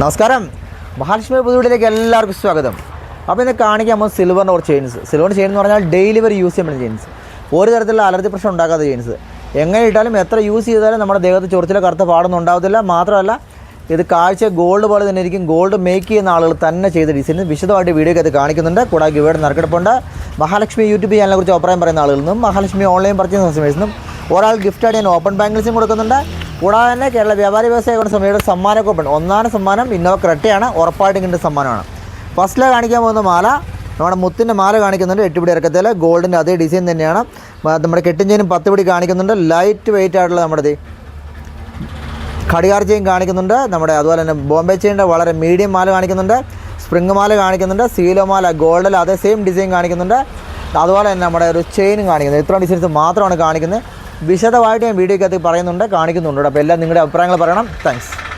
നമസ്കാരം. മഹാലക്ഷ്മി പുതുവീടിലേക്ക് എല്ലാവർക്കും സ്വാഗതം. അപ്പോൾ ഇന്ന് കാണിക്കാൻ നമ്മൾ സിൽവറിന്റെ കുറച്ച് ചെയിൻസ് സിൽവറിന്റെ ചെയിൻ എന്ന് പറഞ്ഞാൽ ഡെയിലി വരെ യൂസ് ചെയ്യുന്ന ചെയിൻസ് ഒരു തരത്തിലുള്ള അലർജി പ്രശ്നം ഉണ്ടാക്കാത്ത ചെയിൻസ് എങ്ങനെ ഇട്ടാലും എത്ര യൂസ് ചെയ്താലും നമ്മുടെ ദേഹത്ത് ചൊറിച്ചിലോ കറുത്ത പാടൊന്നും ഉണ്ടാവത്തില്ല. മാത്രമല്ല ഇത് കാഴ്ച ഗോൾഡ് പോലെ തന്നെ ഇരിക്കും. ഗോൾഡ് മേക്ക് ചെയ്യുന്ന ആളുകൾ തന്നെ ചെയ്ത ഡിസൈൻ വിശദമായിട്ട് വീഡിയോ അത് കാണിക്കുന്നുണ്ട്. കൂടാതെ ഇവിടെ നറുക്കെടുപ്പുണ്ട്. മഹാലക്ഷ്മി യൂട്യൂബ് ചാനലിനെ കുറിച്ച് അഭിപ്രായം പറയുന്ന ആളുകളിൽ നിന്നും മഹാലക്ഷ്മി ഓൺലൈൻ പർച്ചേസ് കസ്റ്റമേഴ്സിനും ഒരാൾ ഗിഫ്റ്റായിട്ട് ഞാൻ ഓപ്പൺ ബാങ്കിൽസും കൊടുക്കുന്നുണ്ട്. കൂടാതെ തന്നെ കേരള വ്യാപാരി വ്യവസായ കൂടെ സമ്മാന കൂപ്പൺ ഒന്നാം സമ്മാനം ഇന്നോവ ക്രെട്ടയാണ് ഉറപ്പായിട്ടും കിട്ടുന്ന സമ്മാനമാണ്. ഫസ്റ്റിലെ കാണിക്കാൻ പോകുന്ന മാല നമ്മുടെ മുത്തിന്റെ മാല കാണിക്കുന്നുണ്ട് എട്ടുപിടി ഇറക്കത്തിൽ ഗോൾഡിന്റെ അതേ ഡിസൈൻ തന്നെയാണ്. നമ്മുടെ കെട്ടിഞ്ചേനും പത്ത് പിടി കാണിക്കുന്നുണ്ട്. ലൈറ്റ് വെയിറ്റ് ആയിട്ടുള്ള നമ്മുടെ ഘടികാർ ചെയിൻ കാണിക്കുന്നുണ്ട്. നമ്മുടെ അതുപോലെ തന്നെ ബോംബെ ചെയിന്റെ വളരെ മീഡിയം മാല കാണിക്കുന്നുണ്ട്. സ്പ്രിംഗ് മാല കാണിക്കുന്നുണ്ട്. സീലോ മാല ഗോൾഡിൽ അതേ സെയിം ഡിസൈൻ കാണിക്കുന്നുണ്ട്. അതുപോലെ തന്നെ നമ്മുടെ ഒരു ചെയിനും കാണിക്കുന്നത് ഇത്രയും ഡിസൈൻസ് മാത്രമാണ് കാണിക്കുന്നത്. വിശദമായിട്ട് ഞാൻ വീഡിയോക്കകത്ത് പറയുന്നുണ്ട് കാണിക്കുന്നുണ്ട്. അപ്പോൾ എല്ലാം നിങ്ങളുടെ അഭിപ്രായങ്ങൾ പറയണം. താങ്ക്സ്